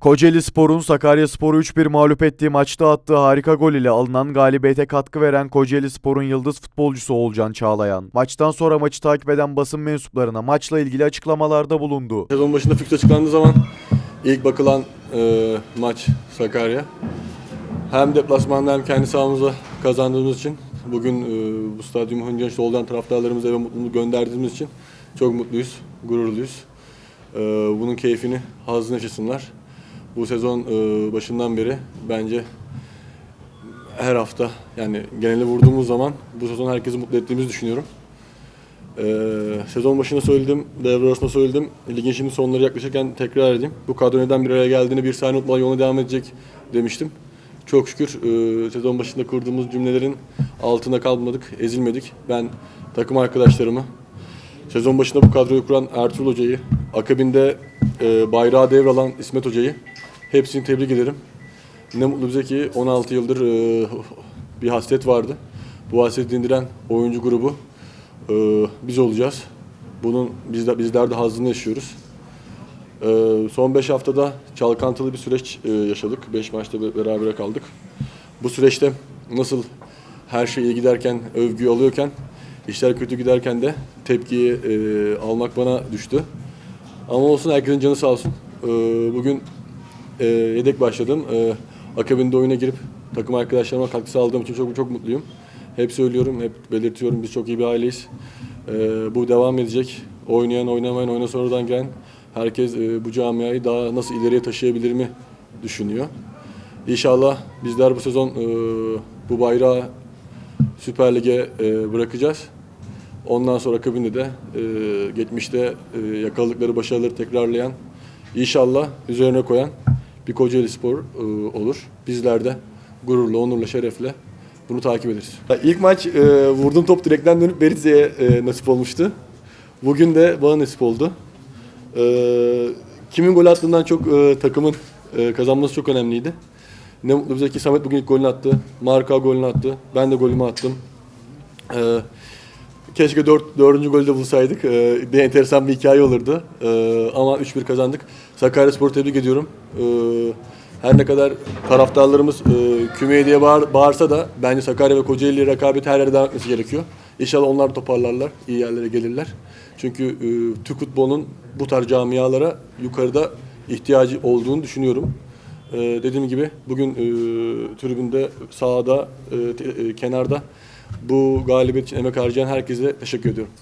Kocaeli Spor'un Sakarya Spor'u 3-1 mağlup ettiği maçta attığı harika gol ile alınan galibiyete katkı veren Kocaeli Spor'un yıldız futbolcusu Olcan Çağlayan, maçtan sonra maçı takip eden basın mensuplarına maçla ilgili açıklamalarda bulundu. Sezon başında fikstür açıklandığı zaman ilk bakılan e, maç Sakarya. Hem deplasmanda hem kendi sahamızda kazandığımız için bugün e, bu stadyumu hınca soldan taraftarlarımıza eve mutluluğunu gönderdiğimiz için çok mutluyuz, gururluyuz. E, bunun keyfini, hazzını yaşasınlar. Bu sezon e, başından beri bence her hafta yani genelde vurduğumuz zaman bu sezon herkesi mutlu ettiğimizi düşünüyorum. Ee, sezon başında söyledim, devre arasında söyledim. Ligin şimdi sonları yaklaşırken tekrar edeyim. Bu kadro neden bir araya geldiğini bir saniye unutmadan yoluna devam edecek demiştim. Çok şükür e, sezon başında kurduğumuz cümlelerin altında kalmadık, ezilmedik. Ben takım arkadaşlarımı, sezon başında bu kadroyu kuran Ertuğrul Hoca'yı, akabinde e, bayrağı devralan İsmet Hoca'yı hepsini tebrik ederim. Ne mutlu bize ki 16 yıldır e, bir hasret vardı. Bu hasreti dindiren oyuncu grubu ee, biz olacağız. Bunun biz de, bizler de hazzını yaşıyoruz. Ee, son 5 haftada çalkantılı bir süreç e, yaşadık. 5 maçta be- berabere kaldık. Bu süreçte nasıl her şey iyi giderken övgüyü alıyorken işler kötü giderken de tepkiyi e, almak bana düştü. Ama olsun herkesin canı sağ olsun. Bugün e, yedek başladım. E, akabinde oyuna girip takım arkadaşlarıma katkı sağladığım için çok çok mutluyum. Hep söylüyorum, hep belirtiyorum biz çok iyi bir aileyiz. Ee, bu devam edecek. Oynayan, oynamayan, oyuna sonradan gelen herkes e, bu camiayı daha nasıl ileriye taşıyabilir mi düşünüyor. İnşallah bizler bu sezon e, bu bayrağı Süper Lig'e e, bırakacağız. Ondan sonra akabinde de e, geçmişte e, yakaladıkları başarıları tekrarlayan, inşallah üzerine koyan bir Kocaeli Spor e, olur. Bizler de gururla, onurla, şerefle bunu takip ederiz. İlk maç e, vurduğum top direkten dönüp Beritze'ye e, nasip olmuştu. Bugün de bana nasip oldu. E, kimin gol attığından çok e, takımın e, kazanması çok önemliydi. Ne mutlu bize ki Samet bugün ilk golünü attı. Marka golünü attı. Ben de golümü attım. E, keşke dört, dördüncü golü de bulsaydık. E, bir enteresan bir hikaye olurdu. E, ama 3-1 kazandık. Sakarya Spor'u tebrik ediyorum. E, her ne kadar taraftarlarımız e, kümeye diye bağır, bağırsa da bence Sakarya ve Kocaeli rekabeti her yerde devam etmesi gerekiyor. İnşallah onlar toparlarlar, iyi yerlere gelirler. Çünkü e, Türk futbolunun bu tarz camialara yukarıda ihtiyacı olduğunu düşünüyorum. E, dediğim gibi bugün e, tribünde, sahada, e, te- e, kenarda bu galibiyet için emek harcayan herkese teşekkür ediyorum.